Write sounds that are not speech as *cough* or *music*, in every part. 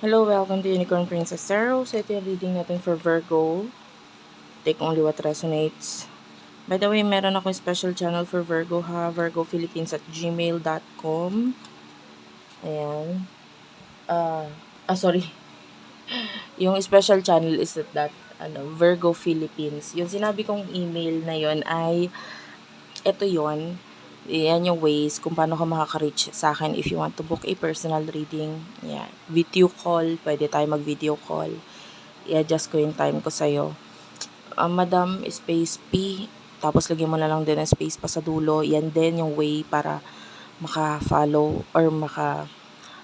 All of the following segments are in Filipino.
Hello, welcome to Unicorn Princess Tarot. So, ito yung reading natin for Virgo. Take only what resonates. By the way, meron akong special channel for Virgo ha. Virgo Philippines at gmail.com. Ayan. Ah, ah, sorry. *laughs* yung special channel is at that, ano, Virgo Philippines. Yung sinabi kong email na yon ay, ito yon yan yung ways kung paano ka makaka-reach sa akin if you want to book a personal reading. Yan. Video call. Pwede tayo mag-video call. I-adjust ko yung time ko sa'yo. Uh, Madam, space P. Tapos lagyan mo na lang din ng space pa sa dulo. Yan din yung way para maka-follow or maka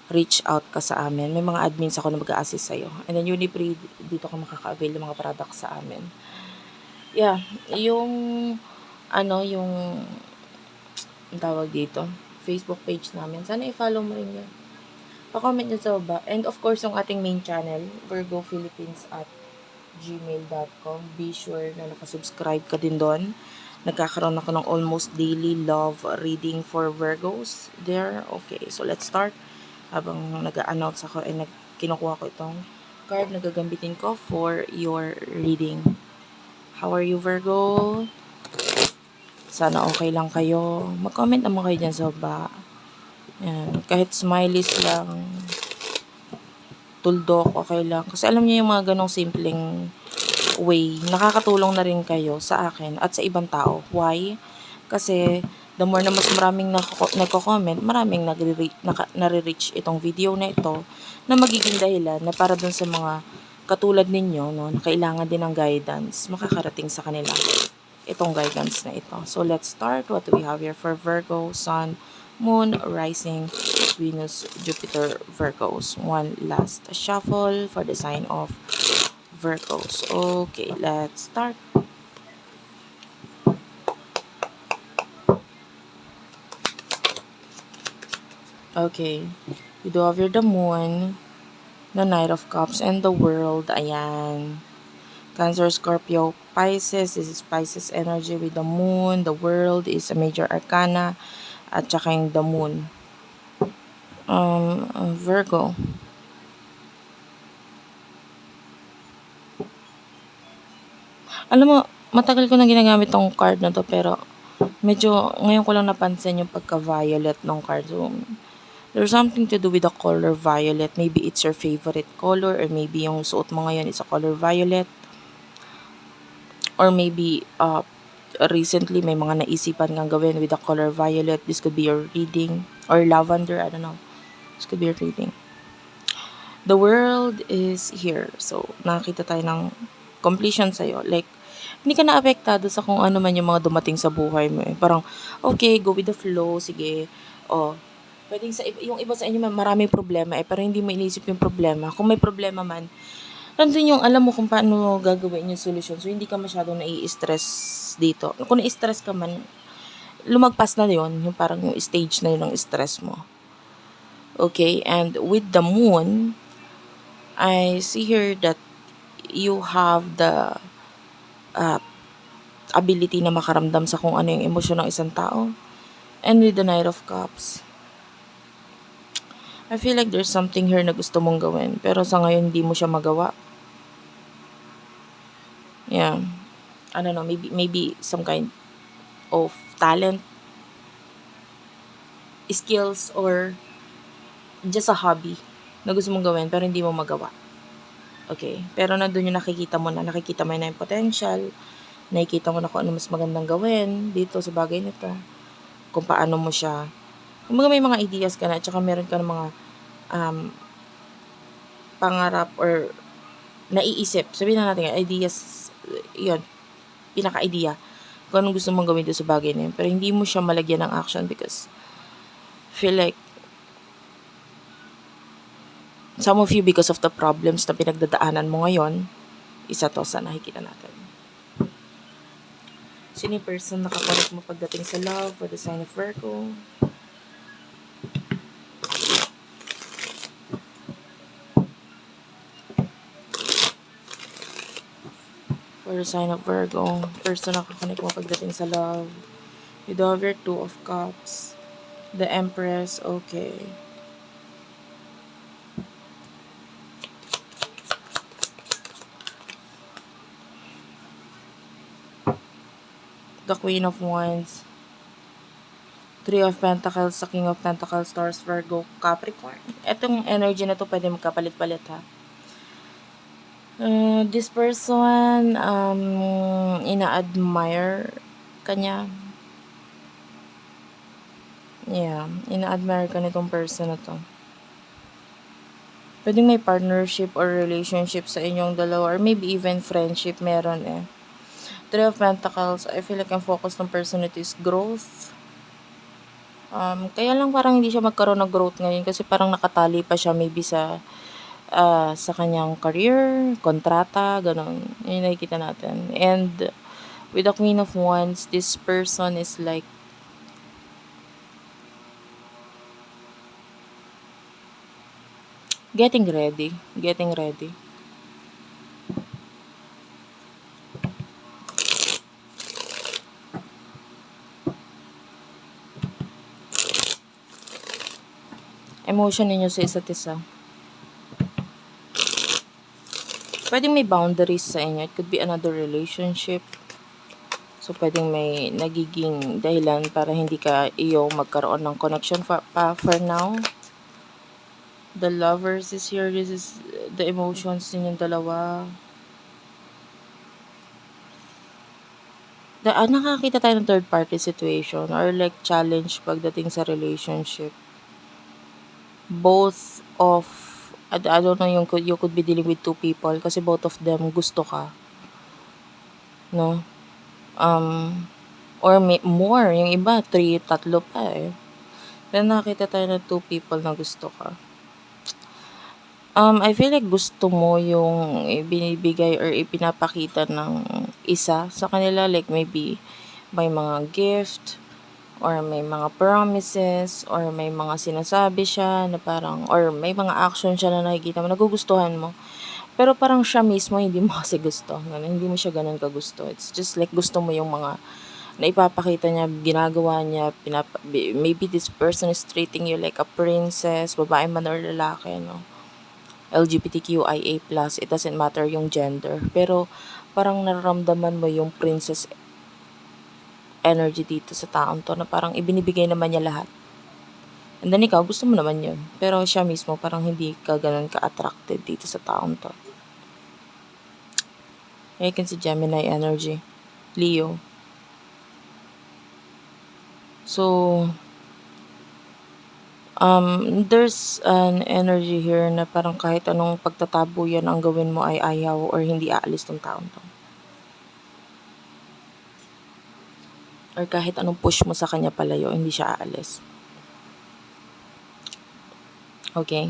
reach out ka sa amin. May mga admins ako na mag-a-assist sa'yo. And then Unipree, dito ka makaka-avail ng mga products sa amin. Yeah, yung ano, yung ang tawag dito, Facebook page namin. Sana i-follow mo rin yun. Pa-comment nyo sa baba. And of course, yung ating main channel, Virgo Philippines at gmail.com. Be sure na nakasubscribe ka din doon. Nagkakaroon ako ng almost daily love reading for Virgos there. Okay, so let's start. Habang nag-announce ako, ay nag kinukuha ko itong card na gagamitin ko for your reading. How are you, Virgo? Sana okay lang kayo. Mag-comment naman kayo dyan sa baba. Yan. Kahit smileys lang. Tuldok, okay lang. Kasi alam niyo yung mga ganong simpleng way, nakakatulong na rin kayo sa akin at sa ibang tao. Why? Kasi the more na mas maraming nagko-comment, maraming nare-reach itong video na ito na magiging dahilan na para dun sa mga katulad ninyo, no, na kailangan din ng guidance, makakarating sa kanila itong guidance na ito. So, let's start. What we have here for Virgo, Sun, Moon, Rising, Venus, Jupiter, Virgos. One last shuffle for the sign of Virgos. Okay, let's start. Okay, you do have your the Moon, the Knight of Cups, and the World. Ayan. Cancer, Scorpio, Pisces. This is Pisces energy with the moon. The world is a major arcana. At saka yung the moon. Um, Virgo. Alam mo, matagal ko na ginagamit tong card na to pero medyo ngayon ko lang napansin yung pagka-violet ng card. So, there's something to do with the color violet. Maybe it's your favorite color or maybe yung suot mo ngayon is a color violet or maybe uh, recently may mga naisipan kang gawin with the color violet. This could be your reading or lavender. I don't know. This could be your reading. The world is here. So, nakita tayo ng completion sa'yo. Like, hindi ka na-apektado sa kung ano man yung mga dumating sa buhay mo. Eh. Parang, okay, go with the flow. Sige. Oh, pwedeng sa yung iba sa inyo maraming problema eh, pero hindi mo inisip yung problema. Kung may problema man, nandun yung alam mo kung paano gagawin yung solution. So, hindi ka masyadong nai-stress dito. Kung na-stress ka man, lumagpas na yon yung parang yung stage na yun ng stress mo. Okay, and with the moon, I see here that you have the uh, ability na makaramdam sa kung ano yung emosyon ng isang tao. And with the Knight of Cups, I feel like there's something here na gusto mong gawin. Pero sa ngayon, hindi mo siya magawa yeah I don't know maybe maybe some kind of talent skills or just a hobby na gusto mong gawin pero hindi mo magawa. Okay. Pero nandun yung nakikita mo na, nakikita mo na yung potential, nakikita mo na kung ano mas magandang gawin dito sa bagay nito. Kung paano mo siya, kung mga may mga ideas ka na, at saka meron ka ng mga um, pangarap or naiisip, sabihin na natin, ideas yun, pinaka-idea kung anong gusto mong gawin doon sa bagay na yun. Pero hindi mo siya malagyan ng action because feel like some of you because of the problems na pinagdadaanan mo ngayon, isa to sa nakikita natin. Sino yung person na kapalit mo pagdating sa love for the sign of Virgo? or sign of Virgo. Person na kakunik mo pagdating sa love. With over two of cups. The Empress, okay. The Queen of Wands. Three of Pentacles, sa King of Pentacles, Taurus, Virgo, Capricorn. Etong energy na to pwede magkapalit-palit ha. Uh, this person, um, ina-admire kanya. Yeah, ina-admire ka nitong person na to. Pwedeng may partnership or relationship sa inyong dalawa or maybe even friendship meron eh. Three of Pentacles, I feel like ang focus ng person nito is growth. Um, kaya lang parang hindi siya magkaroon ng growth ngayon kasi parang nakatali pa siya maybe sa uh, sa kanyang career, kontrata, ganun. Yun nakikita natin. And with the Queen of Wands, this person is like getting ready. Getting ready. Emotion ninyo sa isa't isa. Pwedeng may boundaries sa inyo. It could be another relationship. So, pwedeng may nagiging dahilan para hindi ka iyo magkaroon ng connection for, pa for now. The lovers is here. This is the emotions ninyong dalawa. The, ah, nakakita tayo ng third party situation or like challenge pagdating sa relationship. Both of I, I don't know, yung, you could be dealing with two people kasi both of them gusto ka. No? Um, or may, more. Yung iba, three, tatlo pa eh. Pero nakita tayo ng two people na gusto ka. Um, I feel like gusto mo yung binibigay or ipinapakita ng isa sa kanila. Like maybe may mga gift, or may mga promises or may mga sinasabi siya na parang or may mga action siya na nakikita mo nagugustuhan mo. Pero parang siya mismo hindi mo *laughs* kasi gusto ganun, hindi mo siya ganun kagusto. It's just like gusto mo yung mga na ipapakita niya ginagawa niya pinapa, maybe this person is treating you like a princess babae man or lalaki no? LGBTQIA+, it doesn't matter yung gender. Pero parang nararamdaman mo yung princess energy dito sa taong to na parang ibinibigay naman niya lahat. And then ikaw, gusto mo naman yun. Pero siya mismo, parang hindi ka ganun ka-attracted dito sa taong to. I can see Gemini energy. Leo. So, um, there's an energy here na parang kahit anong pagtatabo yan ang gawin mo ay ayaw or hindi aalis tong taong to. Or kahit anong push mo sa kanya palayo, hindi siya aalis. Okay?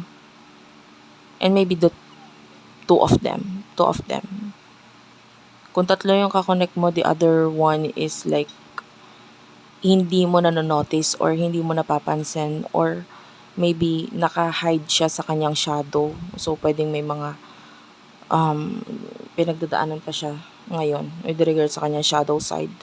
And maybe the two of them. Two of them. Kung tatlo yung kakonect mo, the other one is like hindi mo na notice or hindi mo napapansin or maybe naka-hide siya sa kanyang shadow. So, pwedeng may mga um, pinagdadaanan pa siya ngayon with regard sa kanyang shadow side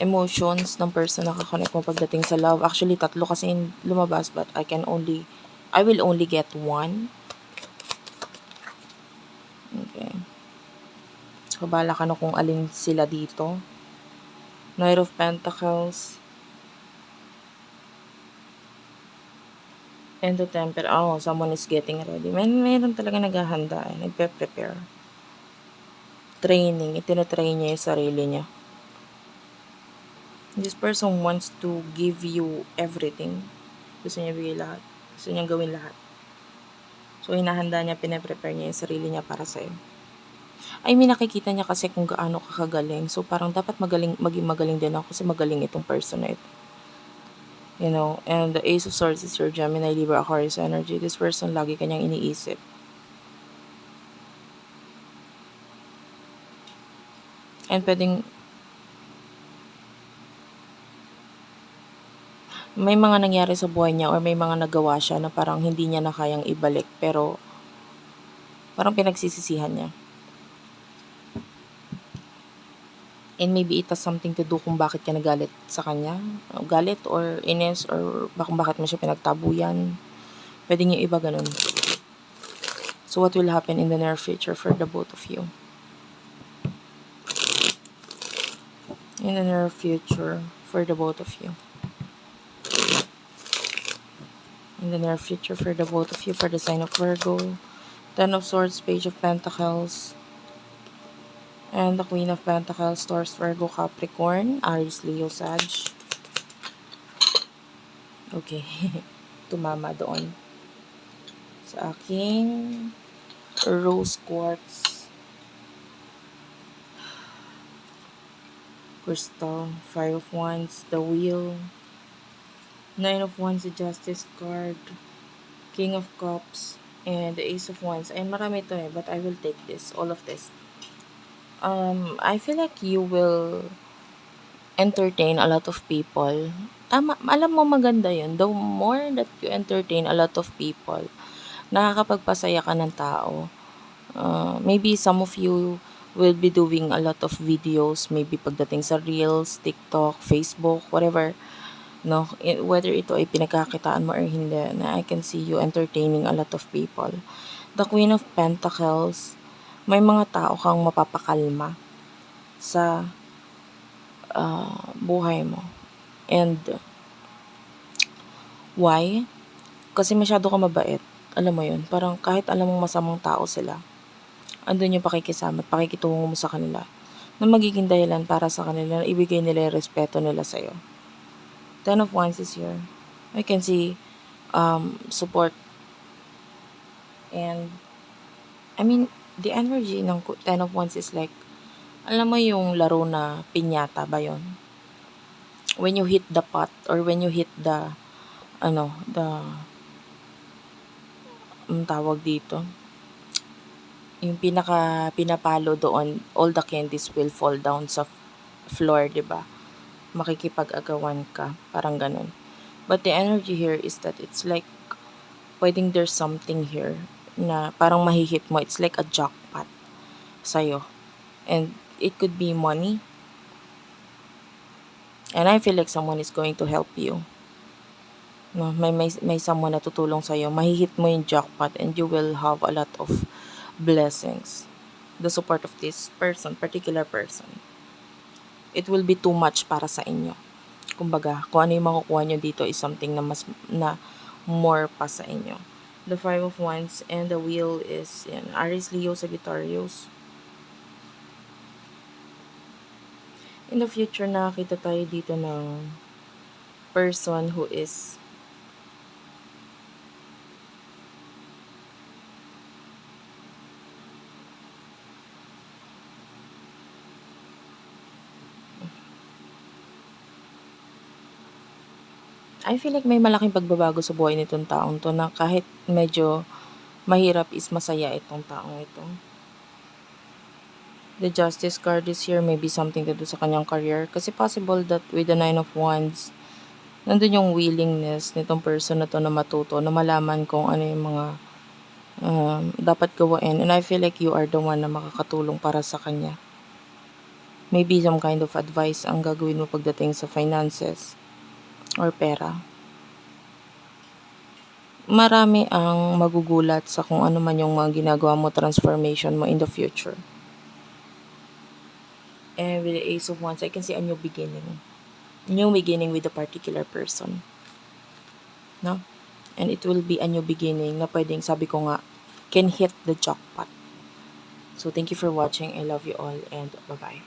emotions ng person na kakonect mo pagdating sa love. Actually, tatlo kasi lumabas but I can only, I will only get one. Okay. So, bala ka na kung alin sila dito. Knight of Pentacles. And the Temper. Oh, someone is getting ready. May, mayroon talaga naghahanda eh. Nagpe-prepare. Training. Itinatrain niya yung sarili niya this person wants to give you everything. Gusto niya bigay lahat. Gusto niya gawin lahat. So, hinahanda niya, pinaprepare niya yung sarili niya para sa'yo. I mean, nakikita niya kasi kung gaano ka kagaling. So, parang dapat magaling, maging magaling din ako kasi magaling itong person na ito. You know, and the Ace of Swords is your Gemini, Libra, Aquarius energy. This person, lagi kanyang iniisip. And pwedeng may mga nangyari sa buhay niya or may mga nagawa siya na parang hindi niya na kayang ibalik pero parang pinagsisisihan niya. And maybe it has something to do kung bakit ka nagalit sa kanya. Galit or ines or bakit, bakit mo siya pinagtabuyan. Pwede niyo iba ganun. So what will happen in the near future for the both of you? in the near future for the both of you. In the near future for the both of you for the sign of Virgo. Ten of Swords, Page of Pentacles, and the Queen of Pentacles, Taurus, Virgo, Capricorn, Aries, Leo, Sag. Okay. *laughs* Tumama doon. Sa aking rose quartz. Crystal, Five of Wands, the Wheel, Nine of Wands, the Justice card, King of Cups, and the Ace of Wands. Ay, marami to eh, but I will take this, all of this. Um, I feel like you will entertain a lot of people. Tama, alam mo maganda yun. The more that you entertain a lot of people, nakakapagpasaya ka ng tao. Uh, maybe some of you will be doing a lot of videos, maybe pagdating sa Reels, TikTok, Facebook, whatever. No, whether ito ay pinagkakitaan mo or hindi, na I can see you entertaining a lot of people. The Queen of Pentacles, may mga tao kang mapapakalma sa ah, buhay mo. And why? Kasi masyado ka mabait. Alam mo yun, parang kahit alam mong masamang tao sila, andun yung pakikisama at pakikitungo mo sa kanila na magiging dahilan para sa kanila na ibigay nila yung respeto nila sa'yo. Ten of Wands is here. I can see um, support and I mean, the energy ng Ten of Wands is like, alam mo yung laro na pinyata ba yon? When you hit the pot or when you hit the, ano, the, ang tawag dito, yung pinaka pinapalo doon, all the candies will fall down sa floor, 'di ba? Makikipag-agawan ka, parang ganun. But the energy here is that it's like pwedeng there's something here na parang mahihit mo. It's like a jackpot sa'yo. And it could be money. And I feel like someone is going to help you. No, may, may, may someone na tutulong sa'yo. Mahihit mo yung jackpot and you will have a lot of blessings. The support of this person, particular person. It will be too much para sa inyo. Kumbaga, kung ano yung makukuha nyo dito is something na mas na more pa sa inyo. The Five of Wands and the Wheel is yan, Aries, Leo, Sagittarius. In the future, nakakita tayo dito ng person who is I feel like may malaking pagbabago sa buhay nitong taong to na kahit medyo mahirap is masaya itong taong ito. The Justice card is here, maybe something to do sa kanyang career. Kasi possible that with the Nine of Wands, nandun yung willingness nitong person na to na matuto, na malaman kung ano yung mga um, dapat gawain. And I feel like you are the one na makakatulong para sa kanya. Maybe some kind of advice ang gagawin mo pagdating sa finances or pera. Marami ang magugulat sa kung ano man yung mga ginagawa mo, transformation mo in the future. And with the Ace of Wands, I can see a new beginning. New beginning with a particular person. No? And it will be a new beginning na pwedeng, sabi ko nga, can hit the jackpot. So, thank you for watching. I love you all and bye-bye.